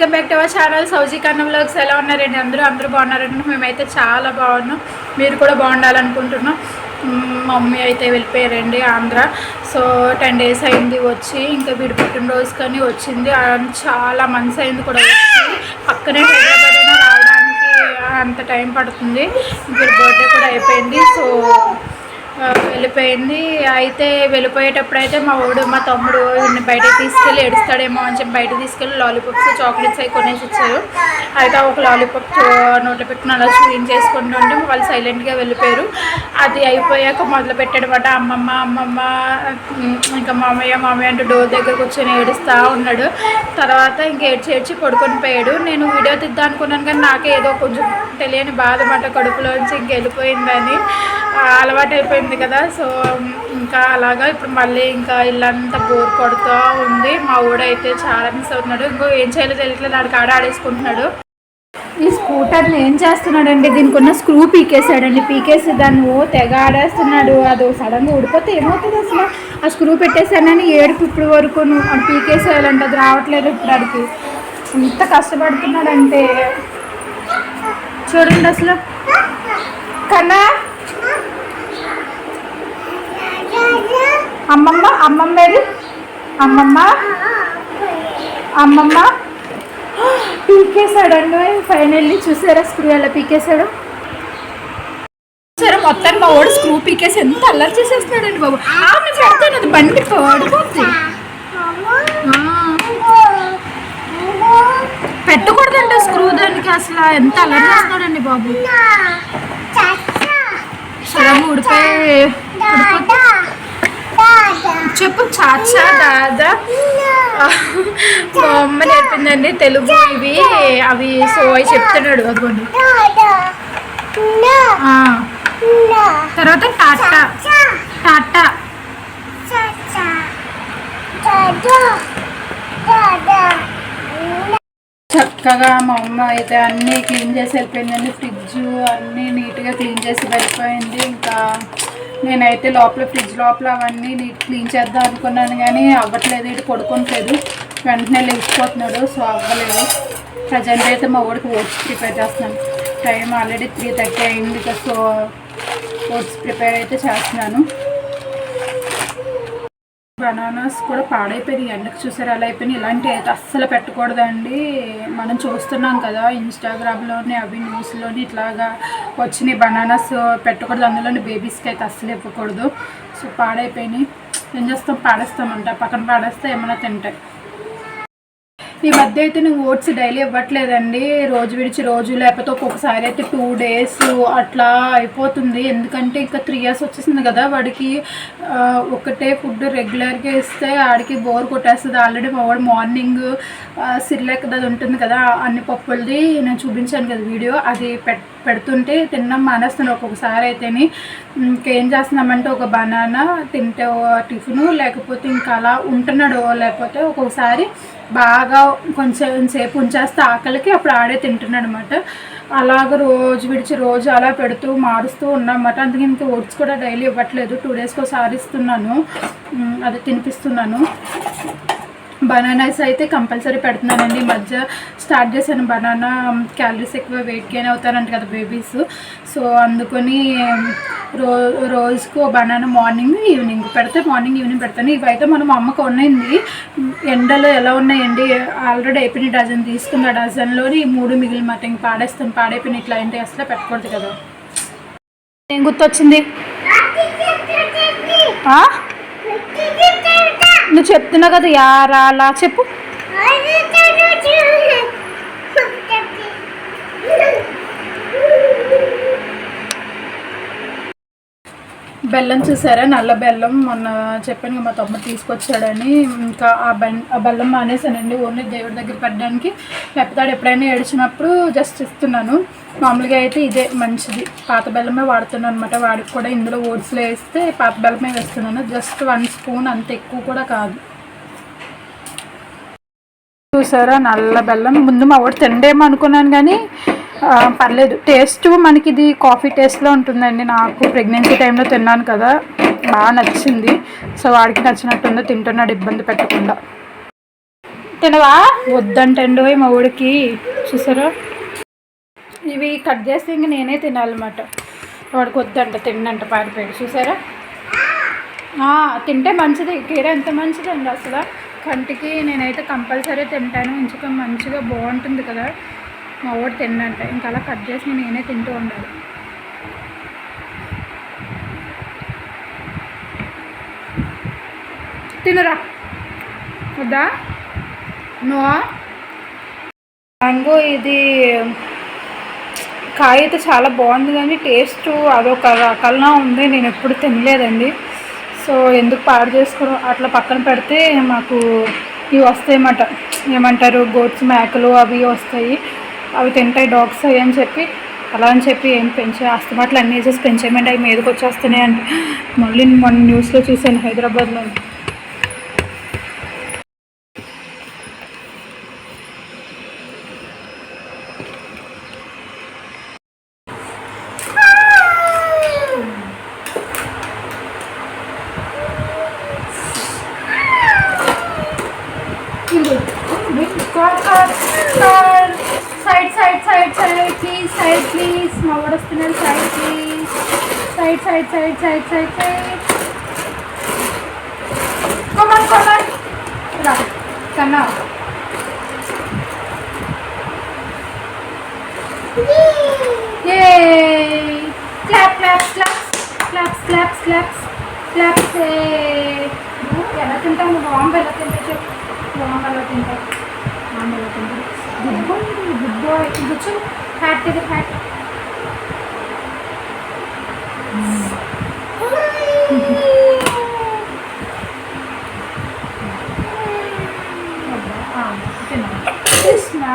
Welcome back to our channel. సౌజీ కన్నంలోకి ఎలా ఉన్నారండి? అందరూ అందరూ బాగున్నారండి. మేమైతే చాలా బాగున్నాం. మీరు కూడా బాగుండాలనుకుంటున్నాం. మమ్మీ అయితే వెళ్ళిపోయారండి ఆంధ్ర. సో టెన్ డేస్ అయింది వచ్చి ఇంకా వీడి పుట్టినరోజు కానీ వచ్చింది. చాలా మంత్స్ అయింది కూడా వచ్చి పక్కనే హైదరాబాద్ రావడానికి అంత టైం పడుతుంది. వీడి బర్త్డే కూడా అయిపోయింది. సో వెళ్ళిపోయింది. అయితే వెళ్ళిపోయేటప్పుడు అయితే మా వాడు మా తమ్ముడు వీడిని బయటకు తీసుకెళ్ళి ఏడుస్తాడేమో అని చెప్పి బయటకు తీసుకెళ్ళి లాలీపాప్స్ చాక్లెట్స్ అవి కొనేసి ఇచ్చారు. అయితే ఒక లాలీపాప్ నోట్లో పెట్టుకుని అలా చూపించేసుకుంటూ ఉంటే వాళ్ళు సైలెంట్గా వెళ్ళిపోయారు. అది అయిపోయాక మొదలు పెట్టాడనమాట అమ్మమ్మ అమ్మమ్మ ఇంకా మామయ్య మామయ్య అంటూ డోర్ దగ్గర కూర్చొని ఏడుస్తూ ఉన్నాడు. తర్వాత ఇంక ఏడ్చి ఏడ్చి పడుకొని పోయాడు. నేను వీడియో తీద్దాం అనుకున్నాను కానీ నాకే ఏదో కొంచెం తెలియని బాధ మాట కడుపులోంచి ఇంక వెళ్ళిపోయిందని. అలవాటు అయిపోయింది కదా సో ఇంకా అలాగా ఇప్పుడు మళ్ళీ ఇంకా ఇల్లంతా బోర్ కొడుతూ ఉంది. మా ఊడైతే చాలా మిస్ అవుతున్నాడు. ఇంకో ఏం చేయాలో తెలియట్లేదు. ఆడికి ఆడ ఆడేసుకుంటున్నాడు. ఈ స్కూటర్ని ఏం చేస్తున్నాడండి? దీనికి ఉన్న స్క్రూ పీకేసాడండి పీకేసి దాన్ని ఓ తెగ ఆడేస్తున్నాడు. అది సడన్గా ఊడిపోతే ఏమవుతుంది అసలు? ఆ స్క్రూ పెట్టేసానని ఏడుపు ఇప్పుడు వరకు అది పీకేసేయాలంటే అది రావట్లేదు ఇప్పుడు అడికి ఎంత కష్టపడుతున్నాడంటే. చూడండి అసలు. కన్నా అమ్మమ్మ అమ్మమ్మ ఏది? అమ్మమ్మ? అమ్మమ్మ? పీకేశాడండి ఫైనల్లీ చూసారా స్క్రూ ఎలా పీకేశాడు? సరే మొత్తం మా వాడు స్క్రూ పీకేసి ఎంత అల్లరి చేసేస్తున్నాడండి బాబు. ఆమె పెడతాను అది బండి పడిపోతుంది. పెట్టకూడదండి స్క్రూ దానికి అసలు ఎంత అల్లరి చేస్తున్నాడండి బాబు. సరే ఊడిపోయి చెప్పు చాచా దాదా. మా అమ్మ నేర్పిందండి తెలుగు ఇవి. అవి సో అవి చెప్తున్నాడు అదిగోండి. తర్వాత టాటా. టాటా. చక్కగా మా అమ్మ అయితే అన్నీ క్లీన్ చేసి వెళ్ళిపోయిందండి. ఫ్రిడ్జ్ అన్నీ నీట్గా క్లీన్ చేసి వెళ్ళిపోయింది. ఇంకా నేనైతే లోపల ఫ్రిడ్జ్ లోపల అవన్నీ నీట్ క్లీన్ చేద్దాం అనుకున్నాను కానీ అవ్వట్లేదు ఇటు పడుకోవట్లేదు వెంటనే లేచిపోతున్నాడు సో అవ్వలేదు. ప్రజెంట్ అయితే మా ఊడికి ఓట్స్ ప్రిపేర్ చేస్తున్నాను. టైం ఆల్రెడీ త్రీ థర్టీ అయింది సో ఓట్స్ ప్రిపేర్ అయితే చేస్తున్నాను. బనానాస్ కూడా పాడైపోయినాయి. ఎండకు చూసారు? అలా అయిపోయినాయి. ఇలాంటివి అయితే అస్సలు పెట్టకూడదండి. మనం చూస్తున్నాం కదా ఇన్స్టాగ్రామ్లోని అవి న్యూస్లోని ఇట్లాగా వచ్చినాయి బనానాస్ పెట్టకూడదు. అందులోని బేబీస్కి అయితే అస్సలు ఇవ్వకూడదు. సో పాడైపోయినాయి. ఏం చేస్తాం? పాడేస్తామంట. పక్కన పాడేస్తే ఏమైనా తింటాయి. ఈ మధ్య అయితే నేను ఓట్స్ డైలీ ఇవ్వట్లేదండి. రోజు విడిచి రోజు లేకపోతే ఒక్కొక్కసారి అయితే టూ డేస్ అట్లా అయిపోతుంది. ఎందుకంటే ఇంకా త్రీ ఇయర్స్ వచ్చేసింది కదా వాడికి. ఒకటే ఫుడ్ రెగ్యులర్గా ఇస్తే ఆడికి బోర్ కొట్టేస్తుంది. ఆల్రెడీ మా వాడు మార్నింగ్ సిర్లెక్ అది ఉంటుంది కదా అన్ని పప్పులది నేను చూపించాను కదా వీడియో. అది పెట్ పెడుతుంటే తిన్నాం మానేస్తున్నాను ఒక్కొక్కసారి అయితేని. ఇంకేం చేస్తున్నామంటే ఒక బనానా తింటే టిఫిన్ లేకపోతే ఇంకా అలా ఉంటున్నాడు. లేకపోతే ఒక్కొక్కసారి బాగా కొంచెం సేపు ఉంచేస్తే ఆకలికి అప్పుడు ఆడే తింటున్నాడు అనమాట అలాగ రోజు విడిచి రోజు అలా పెడుతూ మారుస్తూ ఉన్నామన్నమాట అందుకే ఇంకా ఓట్స్ కూడా డైలీ ఇవ్వట్లేదు. టూ డేస్కి ఒకసారి ఇస్తున్నాను. అది తినిపిస్తున్నాను. బనానాస్ అయితే కంపల్సరీ పెడుతున్నానండి. ఈ మధ్య స్టార్ట్ చేశాను బనానా. క్యాలరీస్ ఎక్కువ వెయిట్ గెయిన్ అవుతారంట కదా బేబీస్ సో అందుకని రో రోజుకు బనానా మార్నింగ్ ఈవినింగ్ పెడితే మార్నింగ్ ఈవినింగ్ పెడతాను. ఇవైతే మనం అమ్మకు ఉన్నాయండి. ఎండలో ఎలా ఉన్నాయండి? ఆల్రెడీ అయిపోయిన డజన్ తీసుకున్న డజన్లోని ఈ మూడు మిగిలిన మాట ఇంక పాడేస్తాను. పాడైపోయిన ఇట్లా అంటే అసలు పెట్టకూడదు కదా. ఏం గుర్తొచ్చింది? నువ్వు చెప్తున్నావు కదా యారా అలా చెప్పు. బెల్లం చూసారా? నల్ల బెల్లం మొన్న చెప్పాను మా తమ్ముడు తీసుకొచ్చాడని. ఇంకా ఆ బెన్ ఆ బెల్లం మానేసానండి ఓన్లీ దేవుడి దగ్గర పెట్టడానికి. లేకపోతే ఎప్పుడైనా ఏడిచినప్పుడు జస్ట్ ఇస్తున్నాను. మామూలుగా అయితే ఇదే మంచిది. పాత బెల్లమే వాడుతున్నాను అనమాట వాడికి కూడా ఇందులో ఓట్స్లో వేస్తే పాత బెల్లమే వేస్తున్నాను. జస్ట్ వన్ స్పూన్ అంత ఎక్కువ కూడా కాదు. చూసారా? నల్ల బెల్లం. ముందు మా వాడు తిండేమో అనుకున్నాను కానీ పర్లేదు. టేస్ట్ మనకి ఇది కాఫీ టేస్ట్లో ఉంటుందండి. నాకు ప్రెగ్నెన్సీ టైంలో తిన్నాను కదా. బాగా నచ్చింది. సో వాడికి నచ్చినట్టుందో. తింటున్నాడు ఇబ్బంది పెట్టకుండా. తినవా? వద్దంటండు మా ఊడికి చూసారా? ఇవి కట్ చేస్తే ఇంక నేనే తినాలన్నమాట. వాడికి వద్దంట తిన్నంట పారిపోయాడు. చూసారా? తింటే మంచిది. కీర ఎంత మంచిదండి అసలు? కంటికి నేనైతే కంపల్సరీ తింటాను. ఇంచుక మంచిగా బాగుంటుంది కదా. మా వాడు తిన్నంట. ఇంకా అలా కట్ చేసి నేనే తింటూ ఉండాలి. తినరా. వద్దా? నువ్వా? మ్యాంగో ఇది కాయ అయితే చాలా బాగుంది కానీ టేస్ట్ అదొక రకంగా ఉంది. నేను ఎప్పుడు తినలేదండి. సో ఎందుకు పాడు చేసుకోవడం అట్లా పక్కన పెడితే మాకు ఇవి వస్తాయన్నమాట. ఏమంటారు? గోట్స్ మేకలు అవి వస్తాయి. అవి తింటాయి డాగ్స్ అవి అని చెప్పి అలా అని చెప్పి ఏం పెంచే అస్తమాటలు అన్నీ వేసేసి పెంచేయమంటే అవి మీదకి వచ్చేస్తున్నాయి అంటే మళ్ళీ మొన్న న్యూస్లో చూశాను హైదరాబాద్లో. Side side side side please side please మా వాడు వస్తున్నాడు side please side side side side side side. Come on come on రా కన్నా. A clap clap claps claps claps claps claps. ఎలా తింటాము బాంబు ఎలా తింటా చెప్పు. బాంబు ఎలా తింటావు? బాంబు ఎలా తింటా గుడ్ బాయ్ గుడ్ బాయ్ కూర్చో హ్యాట్ ఇది హ్యాట్ తిన్నా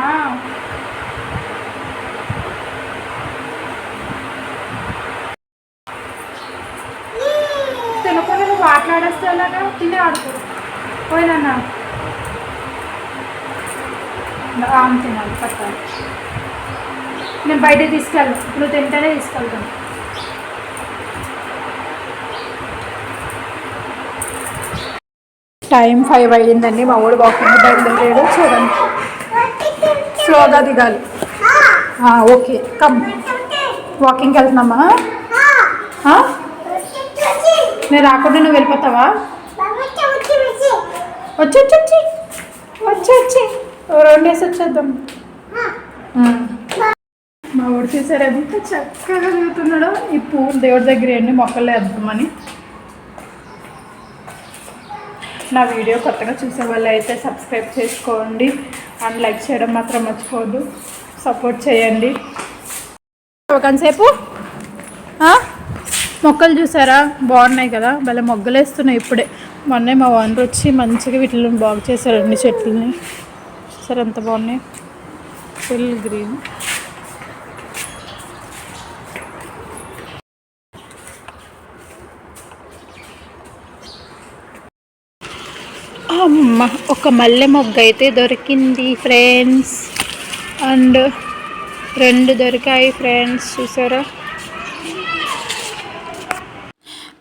తినకుండా నువ్వు మాట్లాడేస్తే ఎలాగా తినే ఆడుకో పోయినన్నా ఆమె తినాలి పట్టాలి నేను బయట తీసుకెళ్ళను. ఇప్పుడు తింటేనే తీసుకెళ్తాను. టైం ఫైవ్ అయ్యిందండి. మా ఊడు వాకింగ్ బయలుదేరాడు. చూడండి. స్లోగా దిగాలి. ఓకే. కమ్. వాకింగ్కి వెళ్తున్నామా? నేను రాకుండా నువ్వు వెళ్ళిపోతావా? వచ్చి వచ్చి వచ్చి. వచ్చి వచ్చి. రెండు వేసి వచ్చేద్దాం. మా ఊడు చూసారు ఎంత చక్కగా చదువుతున్నాడో. ఈ పువ్వులు దేవుడి దగ్గర ఎన్ని మొక్కలు వేద్దామని. నా వీడియో కొత్తగా చూసే వాళ్ళు అయితే సబ్స్క్రైబ్ చేసుకోండి. అండ్ లైక్ చేయడం మాత్రం మర్చిపోవద్దు. సపోర్ట్ చేయండి. ఒకంతసేపు ఆ? మొక్కలు చూసారా? బాగున్నాయి కదా. భలే మొగ్గలు వేస్తున్నాయి ఇప్పుడే. మొన్నే మా ఓనర్ వచ్చి మంచిగా వీటిని బాగు చేశారండి చెట్లని. సార్ ఎంత బాగున్నాయి? Full green. అమ్మ ఒక మల్లె మొగ్గ అయితే దొరికింది ఫ్రెండ్స్ అండ్ రెండు దొరికాయి ఫ్రెండ్స్ చూసారా?